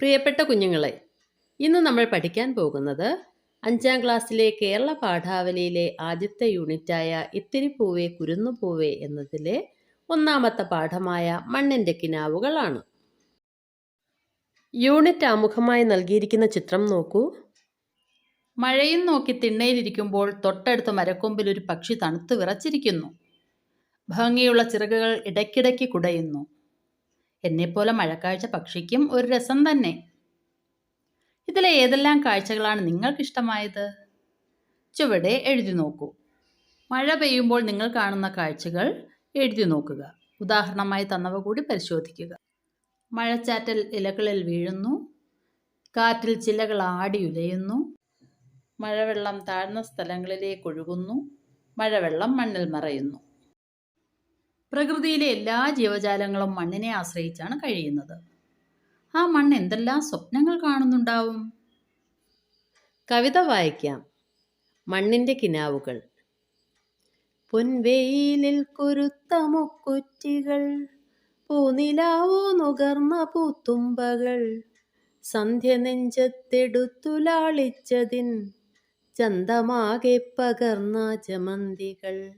പ്രിയപ്പെട്ട കുഞ്ഞുങ്ങളെ ഇന്ന് നമ്മൾ പഠിക്കാൻ പോകുന്നത് അഞ്ചാം ക്ലാസ്സിലെ കേരള പാഠാവലിയിലെ ആദ്യത്തെ യൂണിറ്റായ ഇത്തിരി പൂവേ കുരുന്നു പൂവേ എന്നതിലെ ഒന്നാമത്തെ പാഠമായ മണ്ണിന്റെ കിനാവുകളാണ്. യൂണിറ്റ് ആമുഖമായി നൽകിയിരിക്കുന്ന ചിത്രം നോക്കൂ. മഴയും നോക്കി തിണ്ണയിലിരിക്കുമ്പോൾ തൊട്ടടുത്ത മരക്കൊമ്പിൽ ഒരു പക്ഷി തണുത്തു വിറച്ചിരിക്കുന്നു. ഭംഗിയുള്ള ചിറകുകൾ ഇടയ്ക്കിടയ്ക്ക് കുടയുന്നു. എന്നെപ്പോലെ മഴക്കാഴ്ച പക്ഷിക്കും ഒരു രസം തന്നെ. ഇതിലെ ഏതെല്ലാം കാഴ്ചകളാണ് നിങ്ങൾക്കിഷ്ടമായത്? ചുവടെ എഴുതി നോക്കൂ. മഴ പെയ്യുമ്പോൾ നിങ്ങൾ കാണുന്ന കാഴ്ചകൾ എഴുതി നോക്കുക. ഉദാഹരണമായി തന്നവ കൂടി പരിശോധിക്കുക. മഴച്ചാറ്റൽ ഇലകളിൽ വീഴുന്നു. കാറ്റിൽ ചില്ലകൾ ആടിയുലയുന്നു മഴവെള്ളം താഴ്ന്ന സ്ഥലങ്ങളിലേക്ക് ഒഴുകുന്നു. മഴവെള്ളം മണ്ണിൽ മറയുന്നു. പ്രകൃതിയിലെ എല്ലാ ജീവജാലങ്ങളും മണ്ണിനെ ആശ്രയിച്ചാണ് കഴിയുന്നത്. ആ മണ്ണ് എന്തെല്ലാം സ്വപ്നങ്ങൾ കാണുന്നുണ്ടാവും? കവിത വായിക്കാം. മണ്ണിന്റെ കിനാവുകൾ. പൊൻവെയിലിൽ കുരുത്ത മുക്കുറ്റികൾ പൂനിലാവോ നുകർന്ന പൂത്തുമ്പകൾ. സന്ധ്യ നെഞ്ചത്തെടുത്തുലാളിച്ചതിൻ ചന്തമാകെ പകർന്ന ജമന്തികൾ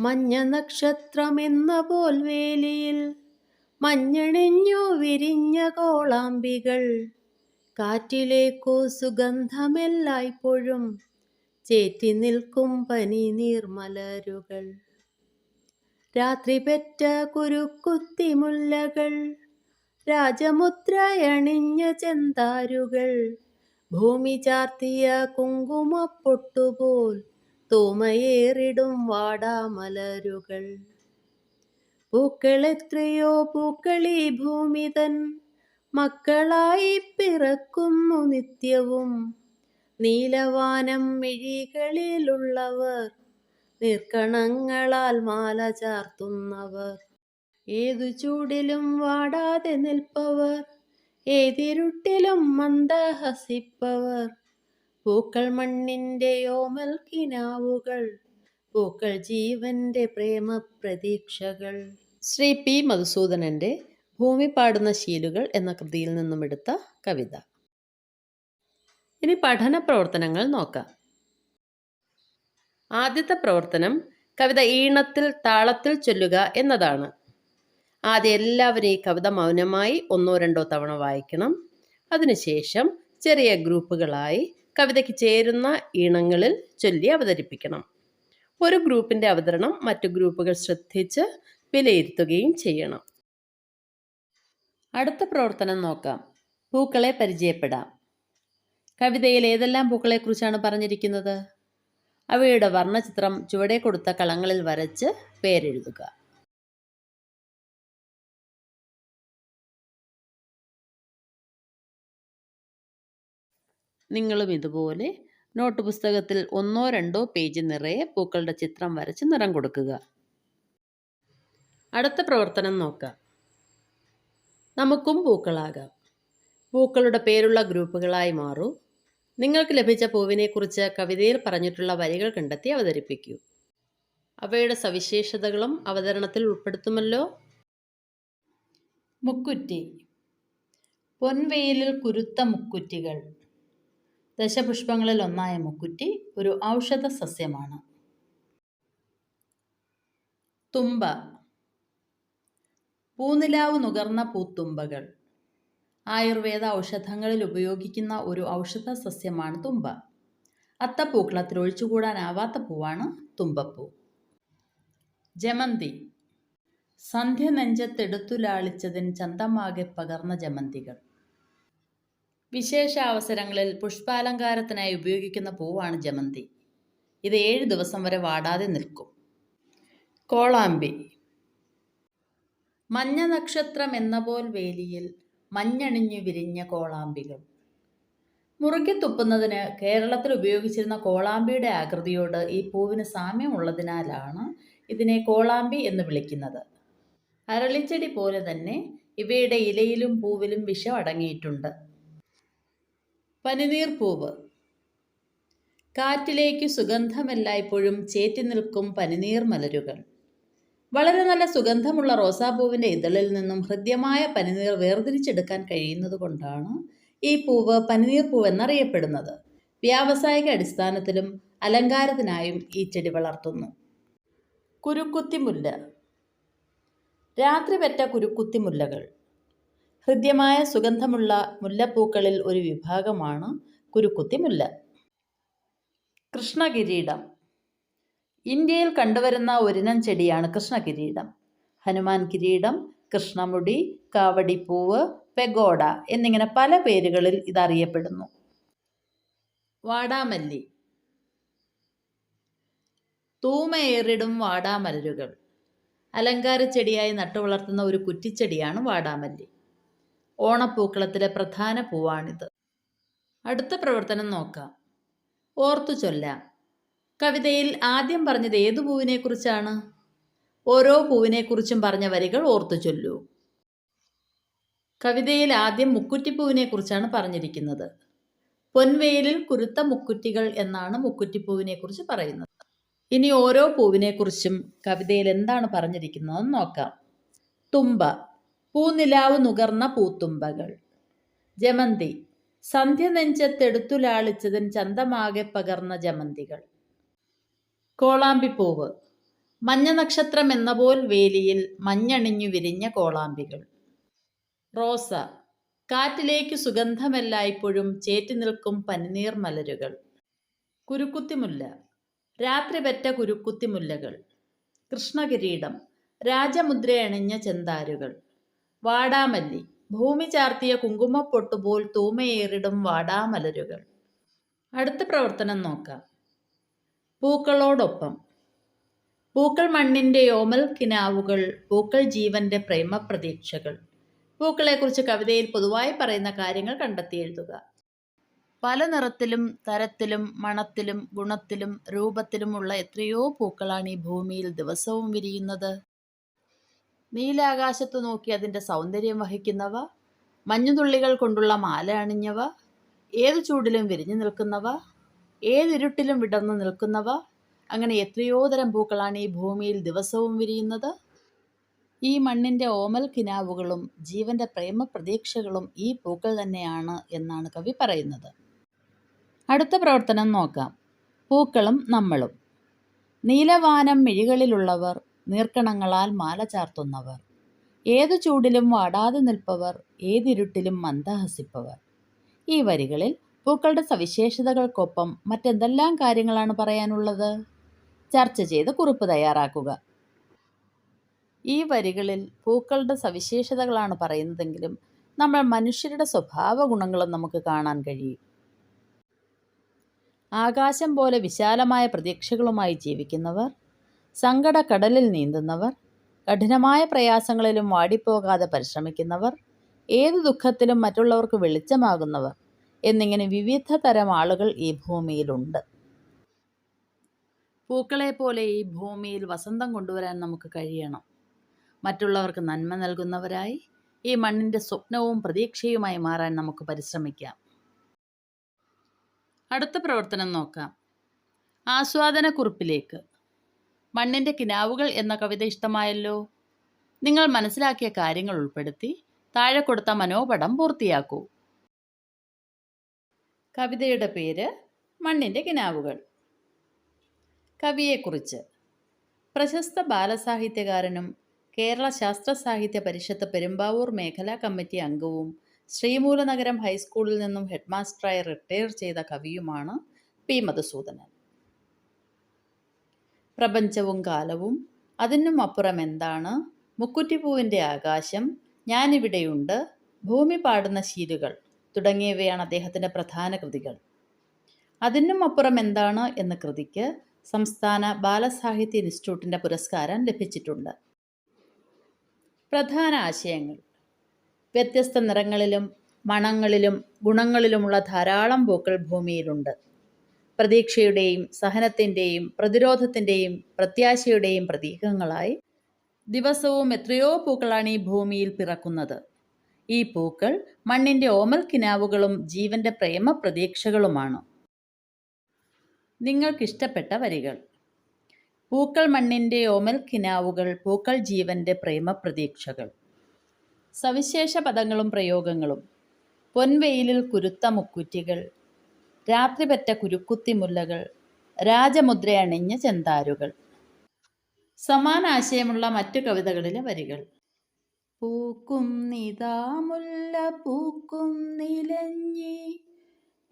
മഞ്ഞ നക്ഷത്രമെന്ന പോൽ വേലിയിൽ മഞ്ഞണിഞ്ഞു വിരിഞ്ഞ കോളാമ്പികൾ. കാറ്റിലേക്കോ സുഗന്ധമെല്ലായ്പ്പോഴും ചേറ്റി നിൽക്കും പനി നീർമലരുകൾ. രാത്രി പെറ്റ കുരുക്കുത്തിമുല്ലകൾ രാജമുദ്രയണിഞ്ഞ ചെന്താരുകൾ. ഭൂമി ചാർത്തിയ കുങ്കുമപ്പൊട്ടുപോൽ തോമയേറിടും വാടാമലരുകൾ. പൂക്കളെത്രയോ പൂക്കളി ഭൂമി തൻ മക്കളായി പിറക്കുന്നു നിത്യവും. നീലവാനം മിഴികളിലുള്ളവർ നിർക്കണങ്ങളാൽ മാല ചാർത്തുന്നവർ. ഏതു ചൂടിലും വാടാതെ നിൽപ്പവർ ഏതിരുട്ടിലും മന്ദഹസിപ്പവർ. പൂക്കൾ മണ്ണിന്റെ ഓമൽ കിനാവുകൾ പൂക്കൾ ജീവന്റെ പ്രേമ പ്രതീക്ഷകൾ ശ്രീ പി മധുസൂദനന്റെ ഭൂമി പാടുന്ന ശീലുകൾ എന്ന കൃതിയിൽ നിന്നും എടുത്ത കവിത. ഇനി പഠന പ്രവർത്തനങ്ങൾ നോക്കാം. ആദ്യത്തെ പ്രവർത്തനം കവിത ഈണത്തിൽ താളത്തിൽ ചൊല്ലുക എന്നതാണ്. ആദ്യം എല്ലാവരും ഈ കവിത മൗനമായി ഒന്നോ രണ്ടോ തവണ വായിക്കണം. അതിനുശേഷം ചെറിയ ഗ്രൂപ്പുകളായി കവിതയ്ക്ക് ചേരുന്ന ഇണങ്ങളിൽ ചൊല്ലി അവതരിപ്പിക്കണം. ഒരു ഗ്രൂപ്പിന്റെ അവതരണം മറ്റു ഗ്രൂപ്പുകൾ ശ്രദ്ധിച്ച് വിലയിരുത്തുകയും ചെയ്യണം. അടുത്ത പ്രവർത്തനം നോക്കാം. പൂക്കളെ പരിചയപ്പെടാം. കവിതയിൽ ഏതെല്ലാം പൂക്കളെക്കുറിച്ചാണ് പറഞ്ഞിരിക്കുന്നത്? അവയുടെ വർണചിത്രം ചുവടെ കൊടുത്ത കളങ്ങളിൽ വരച്ച് പേരെഴുതുക. നിങ്ങളും ഇതുപോലെ നോട്ട് പുസ്തകത്തിൽ ഒന്നോ രണ്ടോ പേജ് നിറയെ പൂക്കളുടെ ചിത്രം വരച്ച് നിറം കൊടുക്കുക. അടുത്ത പ്രവർത്തനം നോക്കാം. നമുക്കും പൂക്കളാകാം. പൂക്കളുടെ പേരുള്ള ഗ്രൂപ്പുകളായി മാറൂ. നിങ്ങൾക്ക് ലഭിച്ച പൂവിനെക്കുറിച്ച് കവിതയിൽ പറഞ്ഞിട്ടുള്ള വരികൾ കണ്ടെത്തി അവതരിപ്പിക്കൂ. അവയുടെ സവിശേഷതകളും അവതരണത്തിൽ ഉൾപ്പെടുത്തുമല്ലോ. മുക്കുറ്റി. പൊൻവെയിലിൽ കുരുത്ത മുക്കുറ്റികൾ. ദശപുഷ്പങ്ങളിൽ ഒന്നായ മുക്കുറ്റി ഒരു ഔഷധ സസ്യമാണ്. തുമ്പ. പൂനിലാവ് നുകർന്ന പൂത്തുമ്പകൾ. ആയുർവേദ ഔഷധങ്ങളിൽ ഉപയോഗിക്കുന്ന ഒരു ഔഷധ സസ്യമാണ് തുമ്പ. അത്തപ്പൂക്കളത്തിൽ ഒഴിച്ചുകൂടാനാവാത്ത പൂവാണ് തുമ്പപ്പൂ. ജമന്തി. സന്ധ്യ നെഞ്ചത്തെടുത്തു ലാളിച്ചതിന് ചന്തമാകെ പകർന്ന ജമന്തികൾ. വിശേഷ അവസരങ്ങളിൽ പുഷ്പാലങ്കാരത്തിനായി ഉപയോഗിക്കുന്ന പൂവാണ് ജമന്തി. ഇത് ഏഴ് ദിവസം വരെ വാടാതെ നിൽക്കും. കോളാമ്പി. മഞ്ഞ നക്ഷത്രം എന്ന പോൽ വേലിയിൽ മഞ്ഞണിഞ്ഞു വിരിഞ്ഞ കോളാമ്പികൾ. മുറുക്കി തുപ്പുന്നതിന് കേരളത്തിൽ ഉപയോഗിച്ചിരുന്ന കോളാമ്പിയുടെ ആകൃതിയോട് ഈ പൂവിന് സാമ്യമുള്ളതിനാലാണ് ഇതിനെ കോളാമ്പി എന്ന് വിളിക്കുന്നത്. അരളിച്ചെടി പോലെ തന്നെ ഇവയുടെ ഇലയിലും പൂവിലും വിഷം അടങ്ങിയിട്ടുണ്ട്. പനിനീർ പൂവ്. കാറ്റിലേക്ക് സുഗന്ധമെല്ലായ്പ്പോഴും ചേറ്റി നിൽക്കും പനിനീർ മലരുകൾ. വളരെ നല്ല സുഗന്ധമുള്ള റോസാപ്പൂവിന്റെ ഇതളിൽ നിന്നും ഹൃദ്യമായ പനിനീർ വേർതിരിച്ചെടുക്കാൻ കഴിയുന്നത് കൊണ്ടാണ് ഈ പൂവ് പനിനീർ പൂവ് എന്നറിയപ്പെടുന്നത്. വ്യാവസായിക അടിസ്ഥാനത്തിലും അലങ്കാരത്തിനായും ഈ ചെടി വളർത്തുന്നു. കുരുക്കുത്തിമുല്ല. രാത്രി പെറ്റ കുരുക്കുത്തിമുല്ലകൾ. ഹൃദ്യമായ സുഗന്ധമുള്ള മുല്ലപ്പൂക്കളിൽ ഒരു വിഭാഗമാണ് കുരുക്കുത്തിമുല്ല. കൃഷ്ണകിരീടം. ഇന്ത്യയിൽ കണ്ടുവരുന്ന ഒരിനം ചെടിയാണ് കൃഷ്ണകിരീടം. ഹനുമാൻ കിരീടം കൃഷ്ണമുടി കാവടിപ്പൂവ് പെഗോഡ എന്നിങ്ങനെ പല പേരുകളിൽ ഇതറിയപ്പെടുന്നു. വാടാമല്ലി. തൂമയേറിടും വാടാമലരുകൾ അലങ്കാര ചെടിയായി നട്ടുവളർത്തുന്ന ഒരു കുറ്റിച്ചെടിയാണ് വാടാമല്ലി. ഓണപ്പൂക്കളത്തിലെ പ്രധാന പൂവാണിത്. അടുത്ത പ്രവർത്തനം നോക്കാം. ഓർത്തു ചൊല്ലാം. കവിതയിൽ ആദ്യം പറഞ്ഞത് ഏതു പൂവിനെക്കുറിച്ചാണ്? ഓരോ പൂവിനെക്കുറിച്ചും പറഞ്ഞ വരികൾ ഓർത്തു ചൊല്ലൂ. കവിതയിൽ ആദ്യം മുക്കുറ്റിപ്പൂവിനെക്കുറിച്ചാണ് പറഞ്ഞിരിക്കുന്നത്. പൊൻവെയിലിൽ കുരുത്ത മുക്കുറ്റികൾ എന്നാണ് മുക്കുറ്റിപ്പൂവിനെക്കുറിച്ച് പറയുന്നത്. ഇനി ഓരോ പൂവിനെക്കുറിച്ചും കവിതയിൽ എന്താണ് പറഞ്ഞിരിക്കുന്നതെന്ന് നോക്കാം. തുമ്പ. പൂനിലാവ് നുകർന്ന പൂത്തുമ്പകൾ. ജമന്തി. സന്ധ്യ നെഞ്ചത്തെടുത്തു ലാളിച്ചതിൻ ചന്തമാകെ പകർന്ന ജമന്തികൾ. കോളാമ്പിപ്പൂവ്. മഞ്ഞ നക്ഷത്രം എന്ന പോൽ വേലിയിൽ മഞ്ഞണിഞ്ഞു വിരിഞ്ഞ കോളാമ്പികൾ. റോസ. കാറ്റിലേക്ക് സുഗന്ധമെല്ലായ്പ്പോഴും ചേറ്റി നിൽക്കും പനിനീർ മലരുകൾ. കുരുക്കുത്തിമുല്ല. രാത്രി പെറ്റ കുരുക്കുത്തിമുല്ലകൾ. കൃഷ്ണകിരീടം. രാജമുദ്രയണിഞ്ഞ ചെന്താരുകൾ. വാടാമല്ലി. ഭൂമി ചാർത്തിയ കുങ്കുമപ്പൊട്ടുപോൽ തൂമയേറിടും വാടാമലരുകൾ. അടുത്ത പ്രവർത്തനം നോക്കാം. പൂക്കളോടൊപ്പം. പൂക്കൾ മണ്ണിന്റെ ഓമൽ കിനാവുകൾ പൂക്കൾ ജീവന്റെ പ്രേമപ്രതീക്ഷകൾ. പൂക്കളെക്കുറിച്ച് കവിതയിൽ പൊതുവായി പറയുന്ന കാര്യങ്ങൾ കണ്ടെത്തി എഴുതുക. പല നിറത്തിലും തരത്തിലും മണത്തിലും ഗുണത്തിലും രൂപത്തിലുമുള്ള എത്രയോ പൂക്കളാണ് ഈ ഭൂമിയിൽ ദിവസവും വിരിയുന്നത്. നീലാകാശത്ത് നോക്കി അതിന്റെ സൗന്ദര്യം വഹിക്കുന്നവ മഞ്ഞുതുള്ളികൾ കൊണ്ടുള്ള മാല അണിഞ്ഞവ ഏതു ചൂടിലും വിരിഞ്ഞു നിൽക്കുന്നവ ഏതിരുട്ടിലും വിടർന്നു നിൽക്കുന്നവ അങ്ങനെ എത്രയോ തരം പൂക്കളാണ് ഈ ഭൂമിയിൽ ദിവസവും വിരിയുന്നത്. ഈ മണ്ണിന്റെ ഓമൽ കിനാവുകളും ജീവന്റെ പ്രേമ പ്രതീക്ഷകളും ഈ പൂക്കൾ തന്നെയാണ് എന്നാണ് കവി പറയുന്നത്. അടുത്ത പ്രവർത്തനം നോക്കാം. പൂക്കളും നമ്മളും. നീലവാനം മിഴികളിലുള്ളവർ നീർക്കണങ്ങളാൽ മാല ചാർത്തുന്നവർ. ഏതു ചൂടിലും വാടാതെ നിൽപ്പവർ ഏതിരുട്ടിലും മന്ദഹസിപ്പവർ. ഈ വരികളിൽ പൂക്കളുടെ സവിശേഷതകൾക്കൊപ്പം മറ്റെന്തെല്ലാം കാര്യങ്ങളാണ് പറയാനുള്ളത്? ചർച്ച ചെയ്ത് കുറിപ്പ് തയ്യാറാക്കുക. ഈ വരികളിൽ പൂക്കളുടെ സവിശേഷതകളാണ് പറയുന്നതെങ്കിലും നമ്മൾ മനുഷ്യരുടെ സ്വഭാവ ഗുണങ്ങളും നമുക്ക് കാണാൻ കഴിയും. ആകാശം പോലെ വിശാലമായ പ്രതീക്ഷകളുമായി ജീവിക്കുന്നവർ സങ്കടക്കടലിൽ നീന്തുന്നവർ കഠിനമായ പ്രയാസങ്ങളിലും വാടിപ്പോകാതെ പരിശ്രമിക്കുന്നവർ ഏത് ദുഃഖത്തിലും മറ്റുള്ളവർക്ക് വെളിച്ചമാകുന്നവർ എന്നിങ്ങനെ വിവിധ തരം ആളുകൾ ഈ ഭൂമിയിലുണ്ട്. പൂക്കളെ പോലെ ഈ ഭൂമിയിൽ വസന്തം കൊണ്ടുവരാൻ നമുക്ക് കഴിയണം. മറ്റുള്ളവർക്ക് നന്മ നൽകുന്നവരായി ഈ മണ്ണിന്റെ സ്വപ്നവും പ്രതീക്ഷയുമായി മാറാൻ നമുക്ക് പരിശ്രമിക്കാം. അടുത്ത പ്രവർത്തനം നോക്കാം. ആസ്വാദനക്കുറിപ്പിലേക്ക്. മണ്ണിന്റെ കിനാവുകൾ എന്ന കവിത ഇഷ്ടമായല്ലോ? നിങ്ങൾ മനസ്സിലാക്കിയ കാര്യങ്ങൾ ഉൾപ്പെടുത്തി താഴെ കൊടുത്ത മനോപടം പൂർത്തിയാക്കൂ. കവിതയുടെ പേര് മണ്ണിന്റെ കിനാവുകൾ. കവിയെക്കുറിച്ച്. പ്രശസ്ത ബാലസാഹിത്യകാരനും കേരള ശാസ്ത്ര സാഹിത്യ പരിഷത്ത് പെരുമ്പാവൂർ മേഖലാ കമ്മിറ്റി അംഗവും ശ്രീമൂലനഗരം ഹൈസ്കൂളിൽ നിന്നും ഹെഡ്മാസ്റ്ററായി റിട്ടയർ ചെയ്ത കവിയുമാണ് പി. മധുസൂദനൻ. പ്രപഞ്ചവും കാലവും അതിനും അപ്പുറം എന്താണ്? മുക്കുറ്റിപ്പൂവിന്റെ ആകാശം ഞാനിവിടെയുണ്ട്. ഭൂമി പാടുന്ന ശീലുകൾ തുടങ്ങിയവയാണ് അദ്ദേഹത്തിന്റെ പ്രധാന കൃതികൾ. അതിനും അപ്പുറം എന്താണ് എന്ന കൃതിക്ക് സംസ്ഥാന ബാലസാഹിത്യ ഇൻസ്റ്റിറ്റ്യൂട്ടിന്റെ പുരസ്കാരം ലഭിച്ചിട്ടുണ്ട്. പ്രധാന ആശയങ്ങൾ. വ്യത്യസ്ത നിറങ്ങളിലും മണങ്ങളിലും ഗുണങ്ങളിലുമുള്ള ധാരാളം പൂക്കൾ ഭൂമിയിലുണ്ട്. പ്രതീക്ഷയുടെയും സഹനത്തിന്റെയും പ്രതിരോധത്തിന്റെയും പ്രത്യാശയുടെയും പ്രതീകങ്ങളായി ദിവസവും എത്രയോ പൂക്കളാണ് ഈ ഭൂമിയിൽ പിറക്കുന്നത്. ഈ പൂക്കൾ മണ്ണിന്റെ ഓമൽ കിനാവുകളും ജീവന്റെ പ്രേമ പ്രതീക്ഷകളുമാണ് നിങ്ങൾക്കിഷ്ടപ്പെട്ട വരികൾ. പൂക്കൾ മണ്ണിന്റെ ഓമൽ കിനാവുകൾ പൂക്കൾ ജീവന്റെ പ്രേമപ്രതീക്ഷകൾ. സവിശേഷ പദങ്ങളും പ്രയോഗങ്ങളും. പൊൻവെയിലിൽ കുരുത്ത മുക്കുറ്റികൾ രാത്രി പറ്റ കുരുക്കുത്തിമുല്ലകൾ രാജമുദ്രയണിഞ്ഞ ചെന്താരുകൾ. ചെന്താരുകൾ സമാനാശയമുള്ള മറ്റു കവിതകളിലെ വരികൾ. പൂക്കും നിതാമുല്ല പൂക്കും നിലഞ്ഞി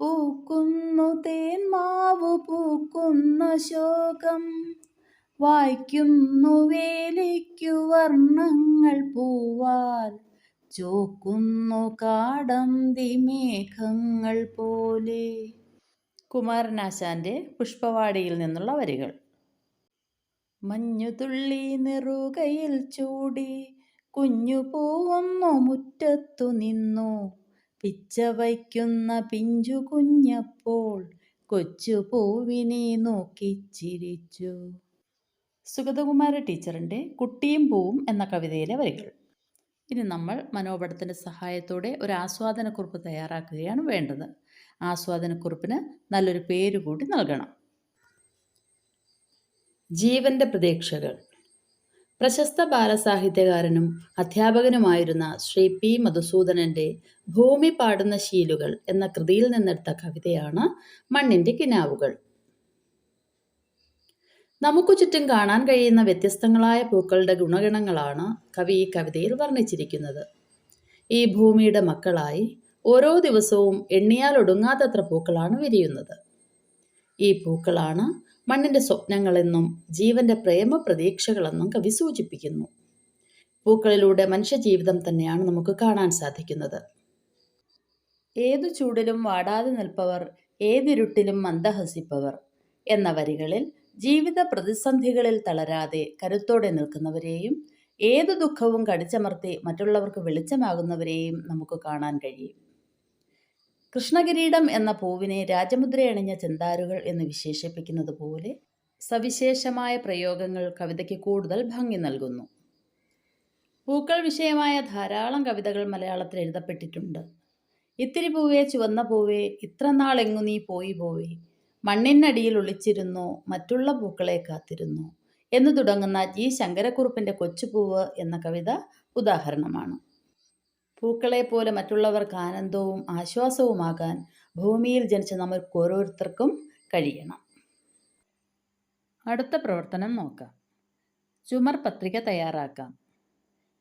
പൂക്കുന്നു തേന്മാവ് പൂക്കുന്ന ശോകം. വായിക്കുന്നു വേലിക്കു വർണങ്ങൾ പൂവാൽ ചോക്കുന്നു കാടന്തി മേഘങ്ങൾ പോലെ. കുമാരനാശാന്റെ പുഷ്പവാടിയിൽ നിന്നുള്ള വരികൾ. മഞ്ഞുതുള്ളി നിറുകയിൽ ചൂടി കുഞ്ഞു പൂവൊന്നു മുറ്റത്തു നിന്നു. പിച്ച വയ്ക്കുന്ന പിഞ്ചു കുഞ്ഞപ്പോൾ കൊച്ചു പൂവിനെ നോക്കിച്ചിരിച്ചു സുഗതകുമാര ടീച്ചറിന്റെ കുട്ടിയും പൂവും എന്ന കവിതയിലെ വരികൾ. ഇനി നമ്മൾ മനോപടത്തിന്റെ സഹായത്തോടെ ഒരു ആസ്വാദനക്കുറിപ്പ് തയ്യാറാക്കുകയാണ് വേണ്ടത്. ആസ്വാദനക്കുറിപ്പിന് നല്ലൊരു പേര് കൂടി നൽകണം. ജീവന്റെ പ്രതീക്ഷകൾ. പ്രശസ്ത ബാലസാഹിത്യകാരനും അധ്യാപകനുമായിരുന്ന ശ്രീ പി മധുസൂദനന്റെ ഭൂമി പാടുന്ന ശീലുകൾ എന്ന കൃതിയിൽ നിന്നെടുത്ത കവിതയാണ് മണ്ണിന്റെ കിനാവുകൾ. നമുക്ക് ചുറ്റും കാണാൻ കഴിയുന്ന വ്യത്യസ്തങ്ങളായ പൂക്കളുടെ ഗുണഗണങ്ങളാണ് കവി ഈ കവിതയിൽ വർണിച്ചിരിക്കുന്നത്. ഈ ഭൂമിയുടെ മക്കളായി ഓരോ ദിവസവും എണ്ണിയാൽ ഒടുങ്ങാത്തത്ര പൂക്കളാണ് വിരിയുന്നത്. ഈ പൂക്കളാണ് മണ്ണിന്റെ സ്വപ്നങ്ങളെന്നും ജീവന്റെ പ്രേമ പ്രതീക്ഷകളെന്നും കവി സൂചിപ്പിക്കുന്നു. പൂക്കളിലൂടെ മനുഷ്യജീവിതം തന്നെയാണ് നമുക്ക് കാണാൻ സാധിക്കുന്നത്. ഏതു ചൂടിലും വാടാതെ നിൽപ്പവർ ഏതിരുട്ടിലും മന്ദഹസിപ്പവർ എന്ന വരികളിൽ ജീവിത പ്രതിസന്ധികളിൽ തളരാതെ കരുത്തോടെ നിൽക്കുന്നവരെയും ഏത് ദുഃഖവും കടിച്ചമർത്തി മറ്റുള്ളവർക്ക് വെളിച്ചമാകുന്നവരെയും നമുക്ക് കാണാൻ കഴിയും. കൃഷ്ണകിരീടം എന്ന പൂവിനെ രാജമുദ്രയണിഞ്ഞ ചെന്താരുകൾ എന്ന് വിശേഷിപ്പിക്കുന്നത് പോലെ സവിശേഷമായ പ്രയോഗങ്ങൾ കവിതയ്ക്ക് കൂടുതൽ ഭംഗി നൽകുന്നു. പൂക്കൾ വിഷയമായ ധാരാളം കവിതകൾ മലയാളത്തിൽ എഴുതപ്പെട്ടിട്ടുണ്ട്. ഇത്തിരി പൂവേ ചുവന്ന പൂവേ ഇത്ര നാളെങ്ങു നീ പോയി പോവേ മണ്ണിനടിയിൽ ഒളിച്ചിരുന്നു മറ്റുള്ള പൂക്കളെ കാത്തിരുന്നു എന്ന് തുടങ്ങുന്ന ജി. ശങ്കരക്കുറുപ്പിന്റെ കൊച്ചുപൂവ് എന്ന കവിത ഉദാഹരണമാണ്. പൂക്കളെ പോലെ മറ്റുള്ളവർക്ക് ആനന്ദവും ആശ്വാസവുമാകാൻ ഭൂമിയിൽ ജനിച്ച നമുക്ക് ഓരോരുത്തർക്കും കഴിയണം. അടുത്ത പ്രവർത്തനം നോക്കാം. ചുമർ പത്രിക തയ്യാറാക്കാം.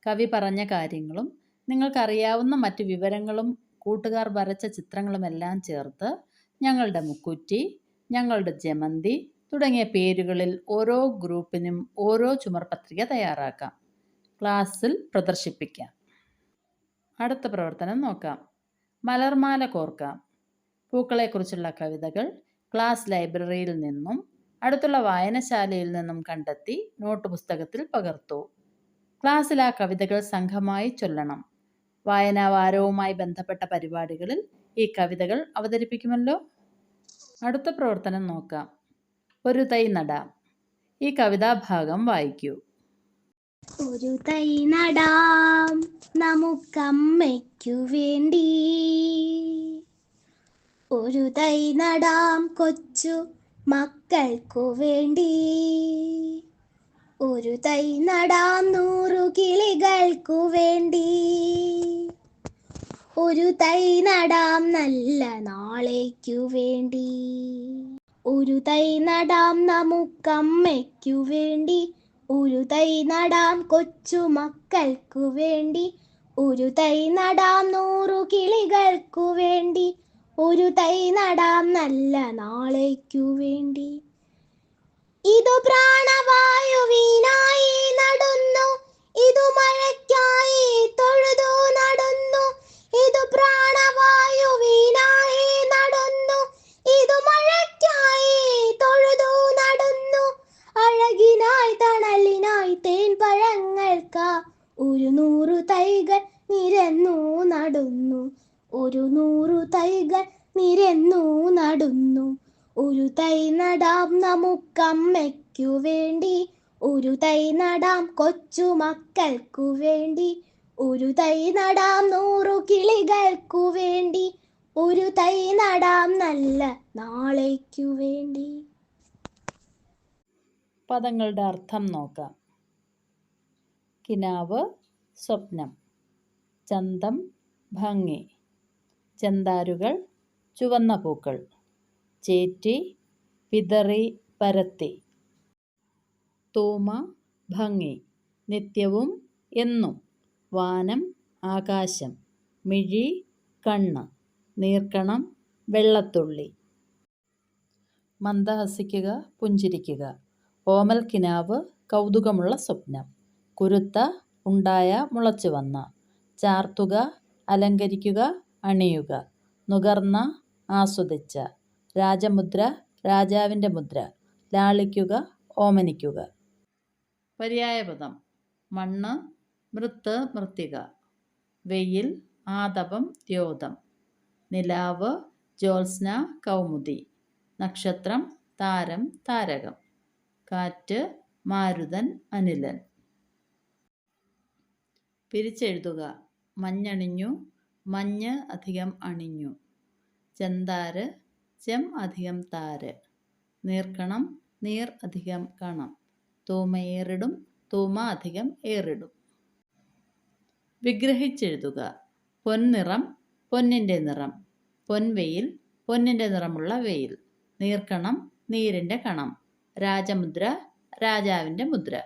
കവി പറഞ്ഞ കാര്യങ്ങളും നിങ്ങൾക്കറിയാവുന്ന മറ്റു വിവരങ്ങളും കൂട്ടുകാർ വരച്ച ചിത്രങ്ങളുമെല്ലാം ചേർത്ത് ഞങ്ങളുടെ മുക്കുറ്റി ഞങ്ങളുടെ ജമന്തി തുടങ്ങിയ പേരുകളിൽ ഓരോ ഗ്രൂപ്പിനും ഓരോ ചുമർപത്രിക തയ്യാറാക്കാം. ക്ലാസ്സിൽ പ്രദർശിപ്പിക്കാം. അടുത്ത പ്രവർത്തനം നോക്കാം. മലർമാല കോർക്കാം. പൂക്കളെക്കുറിച്ചുള്ള കവിതകൾ ക്ലാസ് ലൈബ്രറിയിൽ നിന്നും അടുത്തുള്ള വായനശാലയിൽ നിന്നും കണ്ടെത്തി നോട്ട് പുസ്തകത്തിൽ പകർത്തു. ക്ലാസ്സിൽ ആ കവിതകൾ സംഘമായി ചൊല്ലണം. വായനാവാരവുമായി ബന്ധപ്പെട്ട പരിപാടികളിൽ ഈ കവിതകൾ അവതരിപ്പിക്കുമല്ലോ? അടുത്ത പ്രവർത്തനം നോക്കാം. ഒരു തൈ നടാം. ഈ കവിതാഭാഗം വായിക്കൂ. ഒരു തൈ നടാം നമുക്കമ്മയ്ക്കു വേണ്ടി. ഒരു തൈ നടാം കൊച്ചു മക്കൾക്കു വേണ്ടി. ഒരു തൈ നടാം നൂറു കിളികൾക്കു വേണ്ടി. ഒരു തൈ നടാം നല്ല നാളേക്കു വേണ്ടി. ഒരു തൈ നടാം നമുക്കമ്മയ്ക്കു വേണ്ടി. ഒരു തൈ നടാം കൊച്ചു മക്കൾക്കു വേണ്ടി. ഒരു തൈ നടാം നൂറു കിളികൾക്കു വേണ്ടി. ഒരു തൈ നടാം നല്ല നാളേക്കു വേണ്ടി. ഇതു പ്രാണവായുവിനായി നടുന്നു. ഇതു മഴയ്ക്കായി തൊഴുതു നടുന്നു. ഇതു പ്രാണവായുവിനായി നടന്നു. ഇതു മഴയ്ക്കായി തൊഴുതു നടന്നു. അഴകിനായി തണലിനായി തേൻ പഴങ്ങൾക്ക ഒരു നൂറു തൈകൾ നിരന്നു നടന്നു. ഒരു നൂറു തൈകൾ നിരന്നു നടന്നു. ഒരു തൈ നടാം നമുക്കമ്മയ്ക്കു വേണ്ടി. ഒരു തൈ നടാം കൊച്ചു മക്കൾക്കു വേണ്ടി. ഒരു തൈ നടാം നൂറു കിളികൾക്കു വേണ്ടി ഒരു തൈ നടാം നല്ല നാളേക്കു വേണ്ടി. പദങ്ങളുടെ അർത്ഥം നോക്കാം. കിനാവ് സ്വപ്നം. ചന്തം ഭംഗി. ചന്താരുകൾ ചുവന്ന പൂക്കൾ. ചേറ്റി പിതറി പരത്തി. തൂമ ഭംഗി. നിത്യവും എന്നും. വാനം ആകാശം മിഴി കണ്ണ് നീർക്കണം വെള്ളത്തുള്ളി. മന്ദഹസിക്കുക പുഞ്ചിരിക്കുക. ഓമൽ കിനാവ് കൗതുകമുള്ള സ്വപ്നം. കുരുത്ത ഉണ്ടായ മുളച്ചു വന്ന. ചാർത്തുക അലങ്കരിക്കുക അണിയുക. നുകർന്ന ആസ്വദിച്ച. രാജമുദ്ര രാജാവിന്റെ മുദ്ര. ലാളിക്കുക ഓമനിക്കുക. പര്യായപദം. മണ്ണ് മൃത്ത് മൃത്തിക. വെയിൽ ആതപം ദ്യോതം. നിലാവ് ജ്യോത്സ്ന കൗമുദി. നക്ഷത്രം താരം താരകം. കാറ്റ് മാരുതൻ അനിലൻ. പിരിച്ചെഴുതുക. മഞ്ഞണിഞ്ഞു മഞ്ഞ് അധികം അണിഞ്ഞു. ചെന്താര് ചെം അധികം താര്. നീർക്കണം നീർ അധികം കണം. തൂമയേറിടും തൂമ അധികം ഏറിടും. വിഗ്രഹിച്ചെഴുതുക. പൊൻനിറം പൊന്നിന്റെ നിറം. പൊൻവെയിൽ പൊന്നിന്റെ നിറമുള്ള വെയിൽ. നീർക്കണം നീരിന്റെ കണം. രാജമുദ്ര രാജാവിന്റെ മുദ്ര.